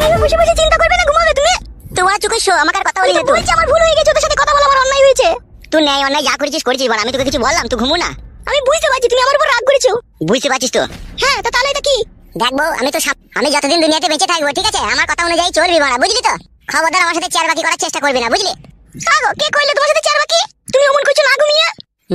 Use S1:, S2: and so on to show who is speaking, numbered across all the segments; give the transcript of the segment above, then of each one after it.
S1: তুমি বসে বসে চিন্তা করবে না ঘুমাবে তুমি? তোমার চোখে শো আমাকে আর কথা বলি না বলছি আমার ভুল হয়ে গেছে তোর সাথে কথা বলা আমার অন্যায় হয়েছে। তুই ন্যায় অন্যায় যা করেছিস করেছিস বল আমি তোকে কিছু বললাম তুই ঘুমো না। আমি বুঝতে পারছি তুমি আমার উপর রাগ করেছ। বুঝতে পারছিস তো? হ্যাঁ তো তাহলে এটা কি? দেখব আমি তো আমি যতদিন দুনিয়াতে বেঁচে থাকব ঠিক আছে? আমার কথা অনুযায়ী চলবি বুঝলি তো? খবরদার আমার সাথে চেয়ার বাকি করার চেষ্টা করবি না বুঝলি? কাগো কে কইলে তোমার সাথে চেয়ার বাকি? তুমি অমন কিছু না ঘুমিয়ে?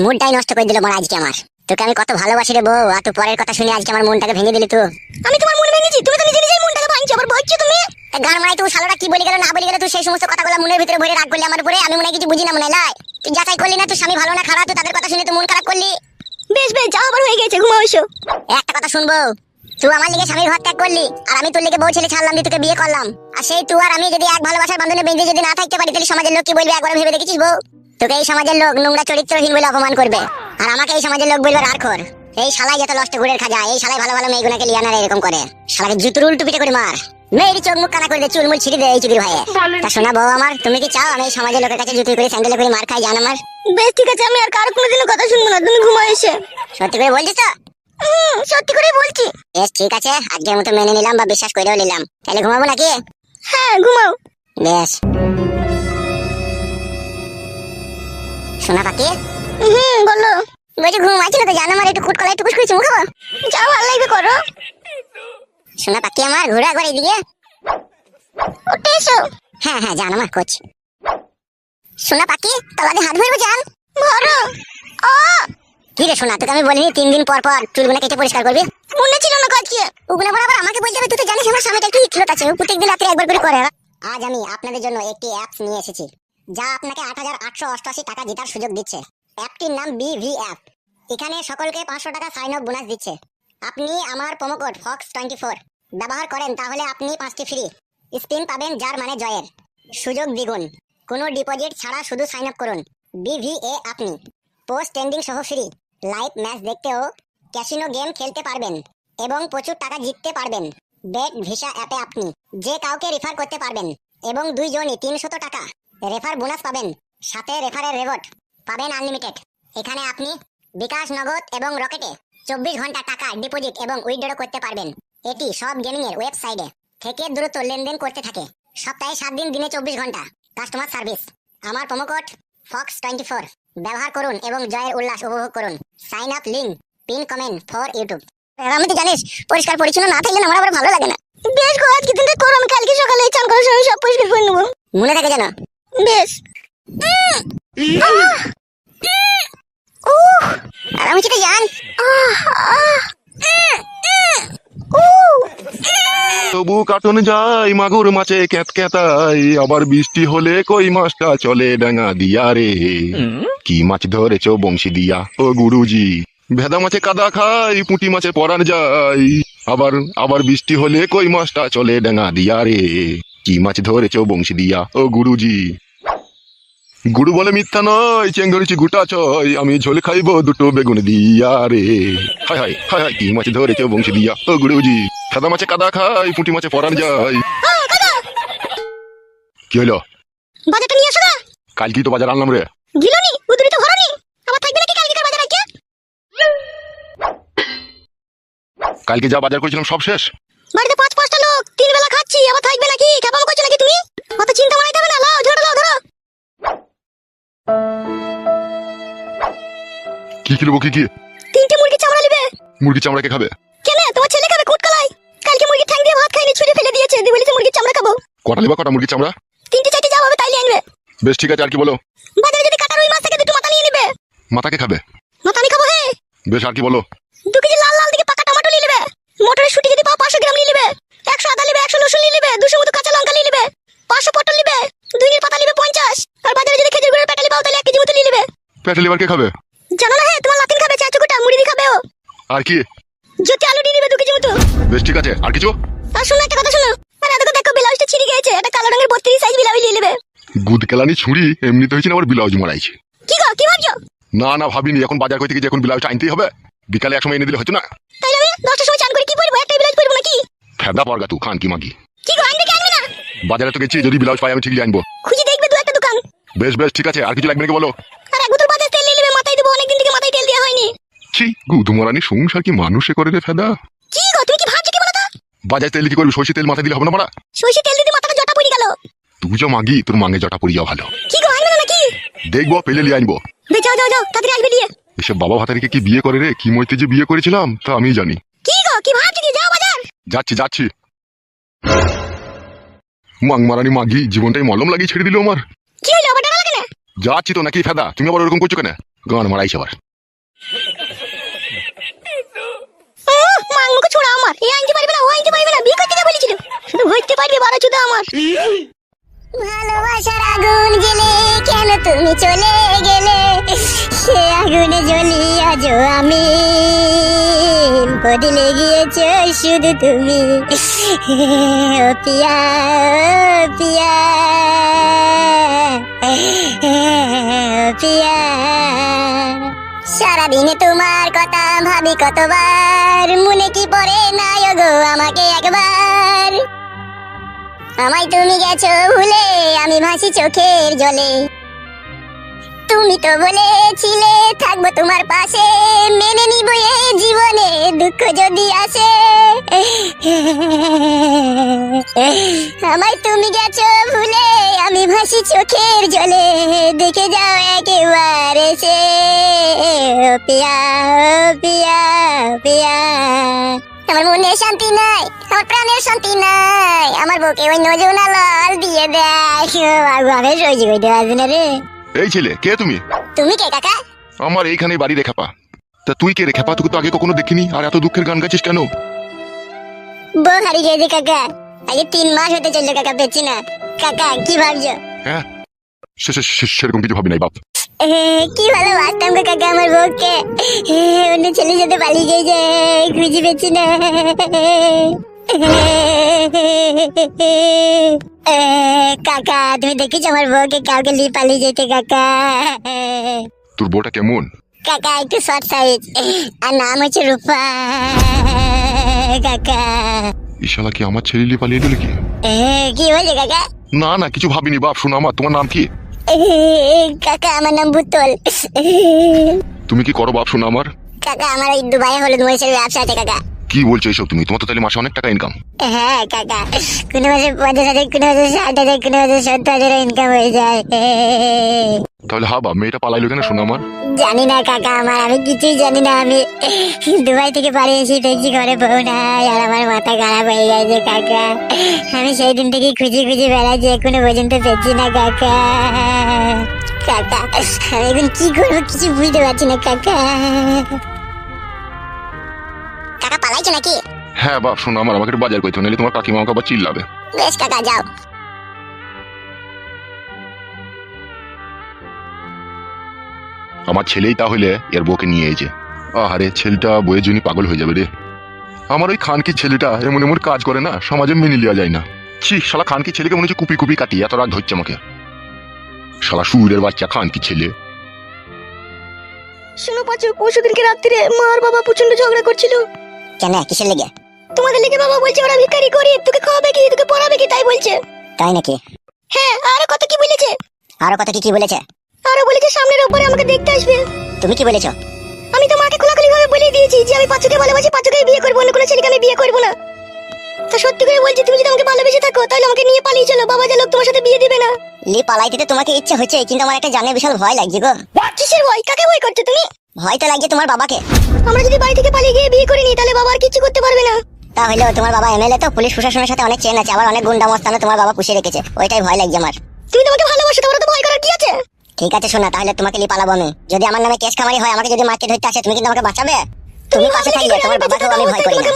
S1: মুডটাই নষ্ট করে দিল আজকে আমার। তোকে আমি কত ভালোবাসি রে বউ আর তুই পরের কথা শুনে আজকে আমার মনটাকে ভেঙে দিলি তো। আমি তোমার মন ভেঙেছি তুমি তো নিজে নিজেই মনটাকে ভাঙছো আবার বলছো তুমি? গান তুই শালাটা কি বলি গেল না বলি গেল তুই সেই সমস্ত কথাগুলো মনের ভিতরে ভরে রাগ করলি আমার উপরে আমি মনে কিছু বুঝি না মনে লাই। তুই যাচাই করলি না তুই স্বামী ভালো না খারাপ তুই তাদের কথা শুনে তুই মন খারাপ করলি? বেশ বেশ আবার হয়ে গেছে ঘুমাও এসো। একটা কথা শুনব তুই আমার লিগে স্বামীর ঘর ত্যাগ করলি আর আমি তোর লিগে বউ ছেলে ছাড়লাম দিয়ে তোকে বিয়ে করলাম। আর সেই তুই আর আমি যদি এক ভালোবাসার বন্ধনে বেঁধে যদি না থাকতে পারি তাহলে সমাজের লোক কি বলবে একবার ভেবে দেখেছিস বউ? তোকে এই সমাজের লোক নোংরা চরিত্রহীন বলে অপমান করবে। আর আমাকে এই সমাজের লোক বলবে রাখর এই শালাই যত লষ্ট ঘুরের খাজা এই শালাই ভালো ভালো মেয়েগুলোকে লিয়ানার এরকম করে। শালাকে জুতুর উল্টো পিটে করে মার। মেয়েরই চোখ মুখ কানা করে দে চুলমুল ছিড়ে দে এই চুদির ভাইয়ে। তা শোনা বউ আমার তুমি কি চাও আমি এই সমাজের লোকের কাছে জুতুই করে স্যান্ডেল করে মার খাই জান আমার? বেশ ঠিক আছে আমি আর কারও কোনোদিনও কথা শুনব না তুমি ঘুমাও এসে। সত্যি করে বলছিস তো? সত্যি করে বলছি। বেশ ঠিক আছে আজকের মতো মেনে নিলাম বা বিশ্বাস করেও নিলাম। তাহলে ঘুমাবো নাকি? হ্যাঁ ঘুমাও। বেশ। শোনা পাখি? হুম বলো। ঘুম আছে না তো, জানো আমার একটু কুটকলা একটু কুসকুড়ি চুমু খাব যাও ভালো লাগবে, করো। শোনা পাখি আমার, ঘুরে একবার এদিকে। ওঠে এসো। হ্যাঁ হ্যাঁ আমার কোচ শোনা পাখি হাত জান। ভরো। ও! কি রে, শোনা, তোকে আমি বলিনি, তিন দিন পর পর চুলগুলো কেটে পরিষ্কার করবি? মনে ছিল না কাজকে। বরাবর আমাকে বলতে হবে, তুই তো জানিস আমার স্বামীটা একটু ইচ্ছুক আছে একবার করে করে। আজ আমি আপনাদের জন্য একটি অ্যাপস নিয়ে এসেছি, যা আপনাকে আট হাজার আটশো অষ্টআশি টাকা জেতার সুযোগ দিচ্ছে। অ্যাপটির নাম বিভি অ্যাপ এখানে সকলকে পাঁচশো টাকা সাইন আপ বোনাস দিচ্ছে। আপনি আমার কোড ফক্স টোয়েন্টি ফোর ব্যবহার করেন তাহলে আপনি পাঁচটি ফ্রি স্পিন পাবেন যার মানে জয়ের। সুযোগ দ্বিগুণ। কোনো ডিপোজিট ছাড়া শুধু সাইন আপ করুন। বিভিএ আপনি। পোস্ট ট্রেন্ডিং সহ ফ্রি লাইভ ম্যাচ দেখতেও ক্যাসিনো গেম খেলতে পারবেন এবং প্রচুর টাকা জিততে পারবেন। বেট ভিসা অ্যাপে আপনি। যে কাউকে রেফার করতে পারবেন এবং দুইজনই তিনশত টাকা রেফার বোনাস পাবেন। সাথে রেফারের রেবট পাবেন আনলিমিটেড এখানে আপনি বিকাশ নগদ এবং রকেটে চব্বিশ ঘণ্টা টাকা ডিপোজিট এবং উইথড্র করতে পারবেন। এটি সব গেমিং এর ওয়েবসাইটে থেকে দ্রুত লেনদেন করতে থাকে। সপ্তাহে সাত দিন দিনে চব্বিশ ঘণ্টা। কাস্টমার সার্ভিস আমার promo code fox twenty four ব্যবহার করুন এবং জয়ের উল্লাস উপভোগ করুন। Sign up link pin comment for YouTube আমি তো জানিস পরিষ্কার পরিচ্ছন্ন না থাকলে আমার আবার ভালো লাগে না। বেশ গো আজকে দিনটা করো আমি কালকে সকালে চান করার সময় সব পরিষ্কার করে নেব। মনে থাকে যেন। বেশ। আর আমি সেটা জান,
S2: তবু কাটন যায়, মাগুর মাছে ক্যাত ক্যাতাই, আবার বৃষ্টি হলে কই মাছটা চলে ডাঙা দিয়া রে। কি মাছ ধরেছো বংশী দিয়া? ও গুরুজি, ভেদা মাছে কাদা খাই, পুঁটি মাছে পরান যাই, আবার আবার বৃষ্টি হলে কই মাছটা চলে ডাঙা দিয়া রে। কি মাছ ধরেছো বংশী দিয়া? ও গুরুজি গুরু বলে মিথ্যা নয় চেঙ্গড়িছি গুটা ছয় আমি ঝোল খাইবো দুটো বেগুন দিয়া রে। হায় হায় হায় হায় কি মাছ ধরেছো বংশী দিয়া। ও গুরুজি সাদা মাছে কাদা খাই পুঁটি মাছে পরান যায়। কি হলো
S1: বাজারটা নিয়ে আসো না
S2: কাল কি তো বাজার আনলাম রে।
S1: গিলনি উদুরি তো ভরানি আবার থাকবে নাকি কালকে বাজার আজকে?
S2: কালকে যা বাজার করেছিলাম সব শেষ।
S1: বাড়িতে পাঁচ পাঁচটা লোক তিন বেলা খাচ্ছি আবার থাকবে নাকি? কেমন
S2: কি কিনবো কি? কি
S1: তিনটে মুরগি চামড়া নিবে?
S2: মুরগি চামড়া কে খাবে?
S1: কেন? তোমার ছেলে খাবে কুটকলাই কালকে মুরগি ঠ্যাং দিয়ে ভাত খাইনি ছুঁড়ে ফেলে দিয়েছে। দিয়ে বলেছে মুরগির চামড়া খাব।
S2: কটা নেবা কটা মুরগি চামড়া?
S1: তিনটে চারটে যা হবে তাইলে আনবে।
S2: বেশ ঠিক আছে আর কি বলো?
S1: বাজারে যদি কাটা রুই মাছ থাকে দুটো মাথা নিয়ে নেবে।
S2: মাথাকে খাবে?
S1: মাথা আমি খাব হে।
S2: বেশ আর কি বলো?
S1: দু কেজি লাল লাল দিকে পাকা টমেটো নিয়ে নেবে। মটরের শুটি যদি পাও পাঁচশো গ্রাম নিয়ে নেবে। একশো আদা নেবে একশো রসুন নিয়ে নেবে। দুশো মতো কাঁচা লঙ্কা নিয়ে নেবে। পাঁচশো পটল নেবে। দুই পাতা নেবে পঞ্চাশ। আর বাজারে যদি খেজুর গুড়ের প্যাটালি পাও তাহলে এক কেজি মতো নিয়ে নেবে।
S2: পেটে লিভার কে খাবে
S1: জানো না হে তোমার লাতিন খাবে চাচু গোটা মুড়ি দিয়ে খাবে ও
S2: আর কি?
S1: জ্যোতি আলু নিয়ে নেবে দু কেজি মতো।
S2: বেশ ঠিক আছে। আর কিছু?
S1: আর শোনো একটা কথা শোনো। দেখো দেখো ব্লাউজটা ছিঁড়ে গেছে একটা কালো রঙের বত্রিশ সাইজ ব্লাউজ নিয়ে নেবে।
S2: গুদ কেলানি ছুরি এমনিতে হয়েছে না আবার ব্লাউজ মারাইছে?
S1: কি গো কি ভাবছ?
S2: না না ভাবিনি। এখন বাজার করতে গিয়ে এখন ব্লাউজটা আনতেই হবে? বিকালে এক সময় এনে দিলে হতো না?
S1: তাইলে আমি দশটার সময় চান করে কি পরবো? ব্লাউজ পরবো নাকি?
S2: ফেদা পরগা তু খান কি মাগি।
S1: কি গো আনবে কি আনবে না?
S2: বাজারে তো গেছি যদি ব্লাউজ পাই আমি ঠিকই আনব।
S1: খুঁজে দেখবে দু একটা দোকান।
S2: বেশ বেশ ঠিক আছে। আর কিছু লাগবে নাকি বলো
S1: আর এক বোতল বাজার তেল নিয়ে নেবে মাথায় দেবো অনেকদিন থেকে মাথায় তেল দেওয়া হয়নি
S2: ছি গুদুমারানি সংসার কি মানুষে করে রে ফেদা?
S1: কি গো তুমি কি ভাবছ কি বলো তো?
S2: বাজার তেল কি করবি সর্ষে তেল মাথা দিলে হবে না মারা
S1: সর্ষে তেল দিতে মাথাটা জটা পড়ে গেল।
S2: তুই যা মাগি তোর মাঙ্গে জটা পড়ি যাওয়া ভালো।
S1: কি গো আনবে না নাকি?
S2: দেখব পেলে লিয়ে আনব।
S1: বে যাও যাও যাও তাড়াতাড়ি আসবে দিয়ে।
S2: এসব বাবা ভাতারিকে কি বিয়ে করে রে? কি মইতে যে বিয়ে করেছিলাম তা আমি জানি।
S1: কি গো কি ভাবছি কি? যাও বাজার।
S2: যাচ্ছি যাচ্ছি। মাং মারানি মাগি জীবনটাই মলম লাগিয়ে ছেড়ে দিল আমার।
S1: কি হইল আবার টাকা লাগে না?
S2: যাচ্ছি তো নাকি ফেদা? তুমি আবার ওরকম করছ কেন? গান মারাইছে আবার
S1: উহ, মাংমুখে ছোড়া আমার এ আনতে পারবে না, ও আনতে পারবে না বিয়ে করতে বলেছিল। শুধু হইতে পারবে, বারো চুদা আমার। ভালোবাসার আগুন জেলে কেন তুমি চলে গেলে? সে আগুনে জ্বলি আজ আমি। বদলে গিয়েছ শুধু তুমি। ও পিয়া ও পিয়া। পিয়া। সারাদিনে তোমার কথা ভাবি কতবার। মনে কি পড়ে না গো আমাকে একবার। আমায় তুমি গেছো ভুলে, আমি ভাসি চোখের জলে। তুমি তো বলেছিলে থাকব তোমার পাশে, মেনে নিব এই জীবনে দুঃখ যদি আসে। আমায় তুমি গেছো ভুলে, আমি ভাসি চোখের জলে। দেখে যাও একেবারে সে। পিয়া পিয়া পিয়া। আমার মনে শান্তি নাই আমার প্রাণের শান্তি নাই। আমার বুকে ওই নজনা লাল দিয়ে দেয়। আমি সহ্য করতে পারবি না রে।
S2: এই ছেলে কে তুমি?
S1: তুমি কে কাকা?
S2: আমার এইখানে বাড়ি রেখা পা তা তুই কে রেখা পা তোকে তো আগে কখনো দেখিনি। আর এত দুঃখের গান গাছিস কেন?
S1: বউ হারিয়ে গেছে কাকা। আগে তিন মাস হতে চলল কাকা পেয়েছি না। কাকা কি ভাবছ?
S2: হ্যাঁ? সেরকম কিছু ভাবি নাই বাপ।
S1: কি ভালো বাসতাম গো কাকা আমার বউকে? অন্য ছেলের সাথে পালিয়ে গেছে খুঁজে পেয়েছি না। কাকা তুমি দেখেছ আমার বউকে কাউকে নিয়ে পালিয়ে যেতে কাকা?
S2: তোর বউটা কেমন?
S1: কাকা একটু শর্ট সাইজ আর নাম হচ্ছে রূপা কাকা।
S2: ইশালা কি আমার ছেলে নিয়ে পালিয়ে দিল কি?
S1: কি বলছে কাকা?
S2: না না কিছু ভাবিনি বাপ শোনো আমার তোমার নাম কি?
S1: কাকা আমার নাম ভুতল
S2: তুমি কি করো বাপ শোনো আমার?
S1: কাকা আমার এই দুবাই হলুদ মরিচের ব্যবসা আছে কাকা।
S2: কি বলছো এইসব তুমি? তোমার তো তাহলে মাসে অনেক টাকা ইনকাম
S1: হ্যাঁ কাকা। কোনো মাসে পঞ্চাশ হাজার কোনো মাসে ষাট হাজার কোনো মাসে সত্তর হাজার ইনকাম হয়ে যায়।
S2: তাহলে হা বাপ মেয়েটা পালাইলো কেন শোনো আমার।
S1: জানি না কাকা আমার আমি কিছুই জানি না আমি দুবাই থেকে বাড়ি এসে দেখছি ঘরে বউ নাই আর আমার মাথা খারাপ হয়ে গেছে কাকা। আমি সেই দিন থেকে খুঁজে খুঁজে বেড়াচ্ছি এখনও পর্যন্ত পেয়েছি না কাকা। কাকা আমি এখন কি করব কিছু বুঝতে পারছি না কাকা। কাকা পালাইছো নাকি?
S2: হ্যাঁ বাপ শোনো আমার আমাকে একটু বাজার করতে হবে, নাহলে তোমার কাকিমা আমাকে আবার চিল্লাবে।
S1: বেশ কাকা যাও।
S2: আমার ছেলেই তাহলে এর বউকে নিয়ে এসে আহারে ছেলেটা বইয়ের জন্য পাগল হয়ে যাবে রে। আমার ওই খানকি ছেলেটা এমন এমন কাজ করে না সমাজে মেনে নেওয়া যায় না। ছি শালা খানকি ছেলেকে মনে হচ্ছে কুপি কুপি কাটি এত রাগ ধরছে আমাকে। শালা সুরের বাচ্চা খানকি ছেলে।
S1: শোনো পাচু পরশু দিনকে রাত্রিরে মা আর বাবা প্রচণ্ড ঝগড়া করছিল। কেন কিসের লেগে? তোমাদের লেগে বাবা বলছে ওরা ভিখারি করি তোকে খাওয়াবে কি তোকে পড়াবে কি তাই বলছে।
S3: তাই নাকি?
S1: হ্যাঁ আরও কত কি বলেছে?
S3: আরও কথা কি কি বলেছে?
S1: আরও বলেছে সামনের ওপরে আমাকে দেখতে আসবে।
S3: তুমি কি বলেছ?
S1: আমি তো মাকে খোলাখুলি ভাবে বলে দিয়েছি যে আমি পাচুকে ভালোবাসি পাচুকে বিয়ে করব অন্য কোনো ছেলেকে আমি বিয়ে করব না। তা সত্যি করে বলছি তুমি যদি আমাকে ভালোবেসে থাকো তাহলে আমাকে নিয়ে পালিয়ে চলো। বাবা যা লোক তোমার সাথে বিয়ে দিবে না।
S3: পালাই দিতে তোমাকে ইচ্ছে হচ্ছে কিন্তু আমার একটা জানে বিশাল ভয় লাগছে গো।
S1: কিসের ভয়? কাকে ভয় করছ তুমি?
S3: ভয় তো লাগছে তোমার বাবাকে।
S1: আমরা যদি বাড়ি থেকে পালিয়ে গিয়ে বিয়ে করিনি তাহলে বাবা আর কিছু করতে পারবে না।
S3: তাহলে তোমার বাবা এমএলএ তো? পুলিশ প্রশাসনের সাথে অনেক চেন আছে আবার অনেক গুন্ডা মস্তানো তোমার বাবা পুষে রেখেছে। ওইটাই ভয় লাগছে আমার।
S1: তুমি তোমাকে ভালোবাসো তোমার তো
S3: ঠিক আছে শোনা তাহলে তোমাকে লি পালাবো আমি। যদি আমার নামে কেস খামারি হয় আমাকে যদি মারকে ধরতে আসে তুমি কিন্তু আমাকে বাঁচাবে? তুমি পাশে থাকলে তোমার বাবাকেও আমি ভয় করি না।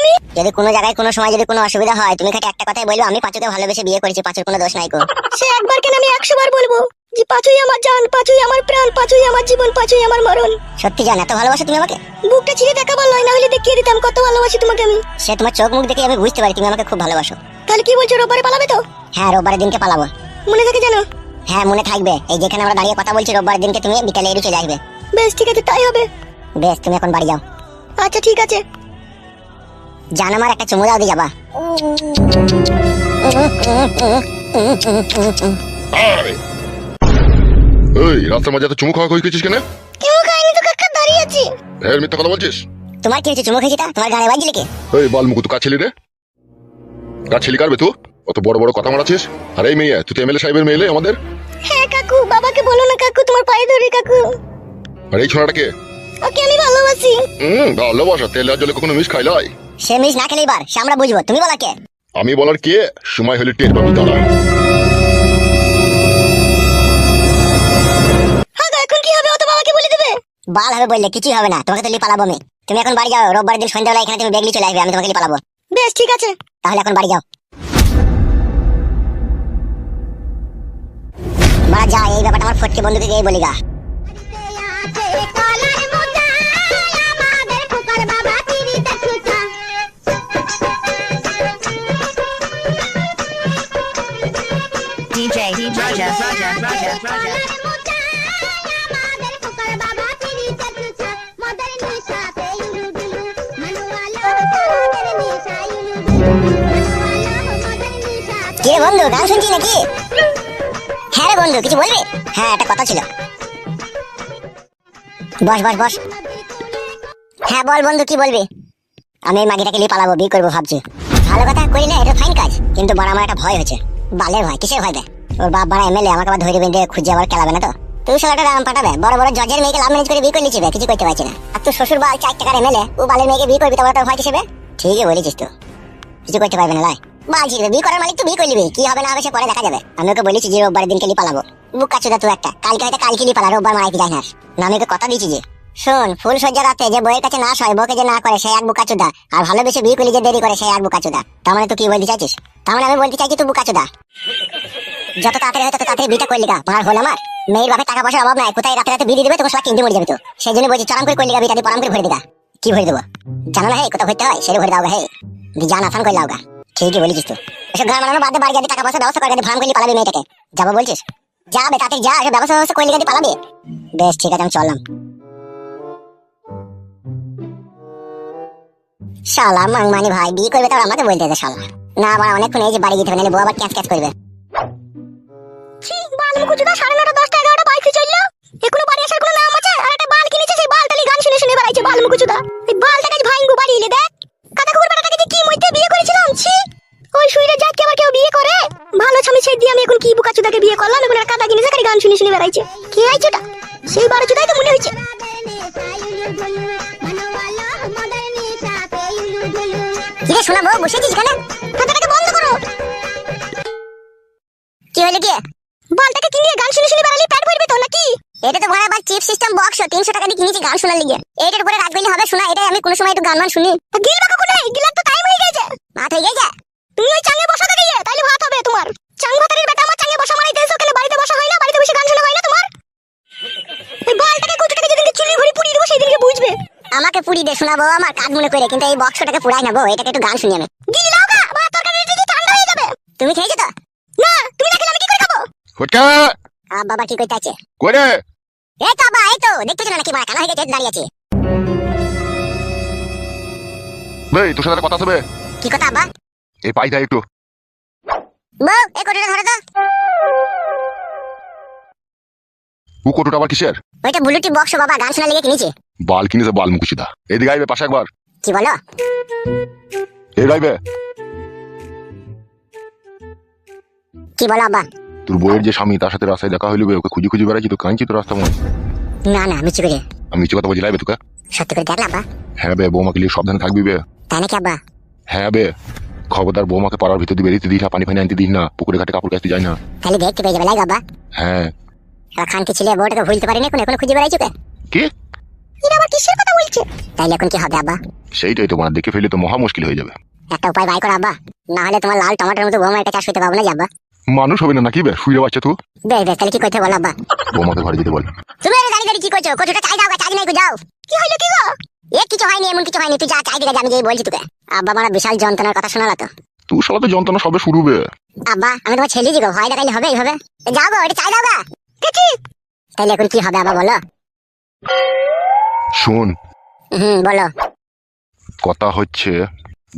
S1: আমি?
S3: যদি কোনো জায়গায় কোনো সময় যদি কোনো অসুবিধা হয় তুমি খালি একটা কথাই বলবে আমি পাঁচুকে ভালোবেসে বিয়ে করেছি পাঁচুর কোনো দোষ নাই গো।
S1: সে একবার কেন আমি একশো বার বলব? যে পাঁচুই আমার জান পাঁচুই আমার প্রাণ পাঁচুই আমার জীবন পাঁচুই আমার মরণ।
S3: সত্যি জান এত ভালোবাসো তুমি আমাকে?
S1: বুকটা ছিঁড়ে দেখাবার নয় না হলে দেখিয়ে দিতাম কত ভালোবাসি তোমাকে আমি।
S3: সে তোমার চোখ মুখ দেখে আমি বুঝতে পারি তুমি আমাকে খুব ভালোবাসো।
S1: তাহলে কি বলছো রোববারে পালাবে তো?
S3: হ্যাঁ রোববারের দিনকে পালাবো।
S1: মনে থাকে জানো
S3: হ্যাঁ মনে থাকবে। এই যেখানে আমরা দাঁড়িয়ে কথা বলছি রোববার দিনকে তুমি বিকালে চলে আসবে।
S1: বেশ ঠিক আছে তাই হবে।
S3: বেশ তুমি এখন বাড়ি যাও।
S1: আচ্ছা ঠিক আছে।
S3: জান আমার একটা চুমু দাও দিয়ে যাবা।
S2: এই! রাস্তার মাঝে এত চুমু খাওয়া হয়ে গেছিস কেন?
S1: কেউ খাইনি তো কাকা দাঁড়িয়ে আছি?
S2: হ্যাঁ মিথ্যা কথা বলছিস?
S3: তোমার কি হয়েছে চুমু খেয়েছি তা? তোমার গানে বাজলি কি?
S2: এই বল মুকু তো কাছে রে? গা ছেলে কারবে তো অত বড় বড় কথা মারাছিস? আরে এই মেয়ে তুই তো এমএলএ সাহেবের মেয়ে আমাদের।
S3: কাকু বাবাকে বলো না কাকু তোমার পায়ে ধরে কাকু।
S2: আর এই ছোড়াটাকে?
S3: ওকে আমি ভালোবাসি।
S2: হুম ভালোবাসা তেল আর জলে কখনো মিশ খাইলাই
S1: সে মিস না খেলে এবার সে আমরা বুঝব। তুমি বলা কে?
S2: আমি বলার কে? সময় হলে টের পাবি দাঁড়া।
S3: হ্যাঁ এখন কি হবে? ও তো বাবাকে বলে দেবে।
S1: বাল হবে বললে কিছুই হবে না। তোমাকে তো লি পালাবো আমি। তুমি এখন বাড়ি যাও রোববার দিন সন্ধ্যাবেলা এখানে তুমি বেগলি চলে আসবে আমি তোমাকে লি পালাবো।
S3: বেশ ঠিক আছে।
S1: তাহলে এখন বাড়ি যাও। বাড়া যা এই ব্যাপারটা আমার ফটকে বন্ধুকে গিয়ে বলি গা
S4: DJ, DJ, Raja, Raja, Raja, Raja.
S1: কি রে বন্ধু গান শুনছি নাকি? হ্যাঁ রে বন্ধু কিছু বলবি? হ্যাঁ একটা কথা ছিল। বস বস বস। হ্যাঁ বল বন্ধু কি বলবি? আমি এই মাগিটাকে নিয়ে পালাবো বিয়ে করব ভাবছি। ভালো কথা করি না এটা ফাইন কাজ কিন্তু বড় আমার একটা ভয় হচ্ছে বালের ভয় কিসের ভয় দেয় ওর বাপ বাড়া এমএলএ আমাকে আবার ধরে বেঁধে খুঁজে আবার খেলাবে না তো? তুই শালাটা রাম পাঠাবে বড় বড় জজের মেয়েকে লাভ ম্যারেজ করে বিয়ে করে নিচ্ছি বে, কিছু করতে পারছি না। আর তুই শ্বশুর বাল চার টাকার এমএলএ ও বালের মেয়েকে বিয়ে করবি তোমার তোর ভয় কিসেবে ঠিকই বলেছিস তো। কিছু করতে পারবে না লাই। বালছি রে, করার মালিক তো কি হবে না হবে সে পরে দেখা যাবে। আমি ওকে বলেছি যে দিনকে নিয়ে পালাবো। তুই একটা কালকে হয়তো কালকে নিয়ে পালা রোববার না আমি ওকে কথা দিয়েছি যে শোন ফুল সজ্জা রাতে যে বইয়ের কাছে না সয় যে না করে সে এক আর ভালোবেসে যে দেরি করে সে এক মানে তুই কি বলতে চাইছিস? মানে আমি বলতে চাইছি তুই যত তাড়াতাড়ি হয় তত তাড়াতাড়ি বিটা করলি গা হল আমার। মেয়ের টাকা পয়সার অভাব নাই কোথায় রাতে রাতে দিয়ে দেবে তোকে সবাই কিনতে মরে তো। সেই জন্য বলছি চরম করে করলি গা বিটা দিয়ে পরাম করে ভরে দিগা কি ভরে দেবো? জানো না হে কোথাও ভরতে হয়? সেটা ভরে দাও হে। জান আসান করে ঠিকই বলেছিস তো এসব ঘর বানানো বাদে বাড়ি যাতে টাকা পয়সা ব্যবস্থা করে যাতে ভাড়া করলি, পালাবি মেয়েটাকে। যাব বলছিস? যাবে তাতে যা, এসব ব্যবস্থা ব্যবস্থা করলি যাতে পালাবি। বেশ, ঠিক আছে, আমি চললাম। শালা মাংমানি ভাই, বিয়ে করবে তার আমাকে বলতে দে শালা। না আবার অনেকক্ষণ এই যে বাড়ি যেতে হবে, নাহলে বউ আবার ক্যাচ ক্যাচ করবে।
S3: বাল মুকুচুদা সাড়ে নটা, দশটা, এগারোটা বাইক চলল। এখনও বাড়ি আসার কোনো নাম কি বিয়ে করলাম এখন একটা কাদা কিনেছে খালি গান শুনে শুনে বেড়াইছে। কি হয়েছে ওটা? সেই বারো চুদাই তো মনে হয়েছে।
S1: কিরে শোনা বউ বসেছিস কেন
S3: কথাটাকে বন্ধ করো।
S1: কি হলো কি?
S3: বালটাকে কিনে গান শুনে শুনে বেড়ালি প্যাট ভরবে তো নাকি?
S1: এটা তো ভাড়া বা চিপ সিস্টেম বক্স তিনশো টাকা দিয়ে কিনেছি গান শোনার লিগে। এটার উপরে গেলে হবে শোনা এটাই আমি কোনো সময় একটু গান মান শুনি।
S3: গিল বাকা কোনে গিলার তো টাইম হয়ে গেছে।
S1: ভাত হয়ে গেছে?
S3: তুমি ওই বসা গিয়ে তাইলে ভাত হবে তোমার। বেটা আমার চাঙ্গে বসা এসো কেন বাড়িতে বসা হয় না? বাড়িতে বসে গান শোনা হয় না তোমার? এই বালটাকে কুচুটাকে যেদিনকে চুলি ভরি পুড়িয়ে দেবো সেইদিনকে বুঝবে।
S1: আমাকে পুরি দিয়ে শোনাবো আমার কাজ মনে করে কিন্তু এই বক্সটাকে পুরাই নেব এটাকে একটু গান শুনি আমি।
S3: গিলি লাও গা বা তরকারি দিদি ঠান্ডা হয়ে যাবে।
S1: তুমি খেয়েছো তো?
S3: না তুমি না খেলে আমি কি করে খাব।
S2: ফটকা!
S1: আ, বাবা কি করতে আছে?
S2: করে
S1: এই তো বাবা এই তো দেখতেছো না নাকি? মারা কানা হয়ে গেছে দাঁড়িয়ে আছে।
S2: তোর সাথে কথা হবে
S1: কি কথা আব্বা?
S2: এই পাই দেয় একটু।
S1: বউ এই কোটোটা ধরো তো।
S2: ও কোটোটা আবার কিসের?
S1: ওইটা ব্লুটুথ বক্স বাবা গান শোনার লিগে কিনেছি।
S2: বাল কিনেছে বাল মুকুচিদা এদিকে আইবে পাশে একবার।
S1: কি বলো?
S2: এদিকে আইবে।
S1: কি বলো আব্বা?
S2: তোর বইয়ের যে স্বামী তার সাথে রাস্তায় দেখা হইল ওকে খুঁজি খুঁজি বেড়াচ্ছি তো কাঁদছি তো রাস্তা মনে
S1: না না মিচু করে।
S2: আমি কিছু কথা বলছি লাইবে তোকে?
S1: সত্যি করে দেখলা আব্বা?
S2: হ্যাঁ বে বৌমাকে নিয়ে সাবধানে থাকবি বে?
S1: তাই নাকি আব্বা?
S2: হ্যাঁ বে। খবরদার বৌমাকে পাড়ার ভিতর দিয়ে বেরিয়ে দিস না পানি ফানি আনতে দিস না পুকুরে ঘাটে কাপড় কাচতে যায় না।
S1: খালি দেখতে পেয়ে যাবে লাগে আব্বা
S2: হ্যাঁ।
S1: খানকে ছেলে বউটাকে ভুলতে পারিনি এখন এখন খুঁজে বেড়াইছো কে?
S2: কি?
S3: এরা আবার কিসের কথা বলছে?
S1: তাইলে এখন কি হবে আব্বা?
S2: সেইটাই তোমার দেখে ফেলে তো মহা মুশকিল হয়ে যাবে।
S1: একটা উপায় বাই করো আব্বা। না হলে তোমার লাল টমাটোর মতো বৌমা এটা চাষ করতে পারব না যে আব্বা।
S2: মানুষ হবে না নাকি বে? শুয়ে বাচ্চা তুই
S1: বেশ বেশ তাহলে কি করতে বলো আব্বা?
S2: বৌমাকে ঘরে যেতে বল।
S1: তুমি কি করছ? কতটা চাই দাও চাই নাই যাও।
S3: কি হইল কি গো?
S1: এ কিছু হয়নি এমন কিছু হয়নি। তুই যা চাই দিকে আমি যেই বলছি তোকে। আব্বা আমার বিশাল যন্ত্রণার কথা শোনালো তো।
S2: তুই শালা তো যন্ত্রণা সবে শুরু বে
S1: আব্বা আমি তোমার ছেলে ভয় দেখাইলে হবে এইভাবে? যাও গো এটা চাই দাও গা। তাইলে এখন কি হবে আব্বা বলো?
S2: শোন।
S1: হুম বলো।
S2: কথা হচ্ছে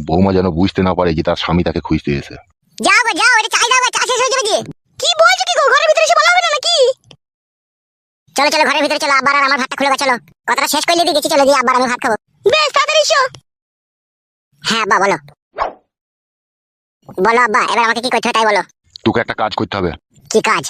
S2: বৌমা যেন বুঝতে না পারে যে তার স্বামী তাকে খুঁজতে এসে
S1: যাও গো যাও এটা চাই দাও গা চা শেষ হয়ে যাবে
S3: কি বলছো কি গো ঘরের ভিতরে এসে বলা হবে না নাকি?
S1: চলো চলো ঘরের ভিতরে চলো আব্বার আর আমার ভাতটা খুলে গেছে চলো। কথাটা শেষ করলে দিয়ে গেছি চলো দিয়ে আব্বার আমি ভাত খাব।
S3: বেশ তাড়াতাড়ি এসো।
S1: হ্যাঁ আব্বা বলো। বলো আব্বা এবার আমাকে কি করতে হবে তাই বলো।
S2: তোকে একটা কাজ করতে হবে।
S1: কি কাজ?